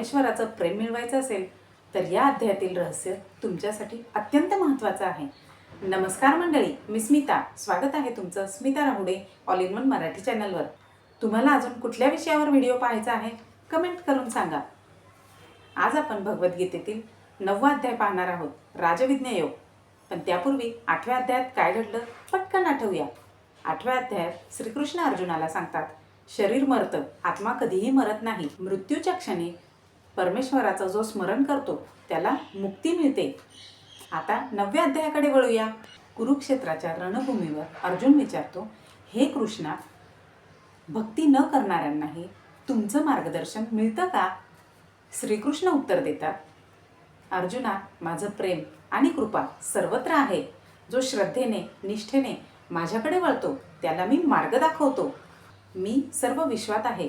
परमेश्वराचं प्रेम मिळवायचं असेल तर या अध्यायातील रहस्य तुमच्यासाठी अत्यंत महत्त्वाचं आहे. नमस्कार मंडळी मी स्मिता. स्वागत आहे तुमचं Smita Rahude all in one Marathi चॅनलवर. तुम्हाला अजून कुठल्या विषयावर व्हिडिओ पाहायचा आहे कमेंट करून सांगा. आज आपण भगवद्गीतेतील नववा अध्याय पाहणार आहोत राजविज्ञ योग. पण त्यापूर्वी आठव्या अध्यायात काय घडलं पटकन आठवूया. आठव्या अध्यायात श्रीकृष्ण अर्जुनाला सांगतात शरीर मरतं आत्मा कधीही मरत नाही. मृत्यूच्या क्षणी परमेश्वराचं जो स्मरण करतो त्याला मुक्ती मिळते. आता नवव्या अध्यायाकडे वळूया. कुरुक्षेत्राच्या रणभूमीवर अर्जुन विचारतो हे कृष्णा भक्ती न करणाऱ्यांनाही तुमचं मार्गदर्शन मिळतं का? श्रीकृष्ण उत्तर देतात अर्जुना माझं प्रेम आणि कृपा सर्वत्र आहे. जो श्रद्धेने निष्ठेने माझ्याकडे वळतो त्याला मी मार्ग दाखवतो. मी सर्व विश्वात आहे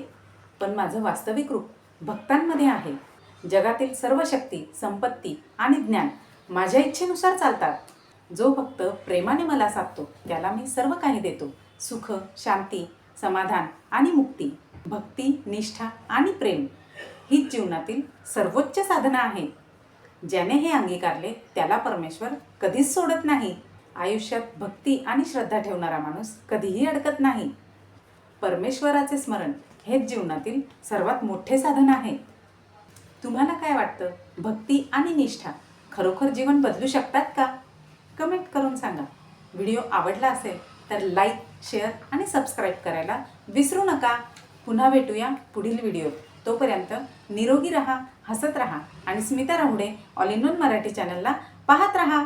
पण माझं वास्तविक रूप भक्तांमध्ये आहे. जगातील सर्व शक्ती संपत्ती आणि ज्ञान माझ्या इच्छेनुसार चालतात. जो भक्त प्रेमाने मला साधतो त्याला मी सर्व काही देतो. सुख शांती समाधान आणि मुक्ती भक्ती निष्ठा आणि प्रेम हीच जीवनातील सर्वोच्च साधना आहे. ज्याने हे अंगीकारले त्याला परमेश्वर कधीच सोडत नाही. आयुष्यात भक्ती आणि श्रद्धा ठेवणारा माणूस कधीही अडकत नाही. परमेश्वराचे स्मरण हेच जीवनातील सर्वात मोठे साधन आहे. तुम्हाला काय वाटतं? भक्ती आणि निष्ठा खरोखर जीवन बदलू शकतात का? कमेंट करून सांगा. व्हिडिओ आवडला असेल तर लाईक शेअर आणि सबस्क्राईब करायला विसरू नका. पुन्हा भेटूया पुढील व्हिडिओ तोपर्यंत निरोगी रहा हसत रहा आणि Smita Rahude all in one Marathi चॅनलला पाहत रहा.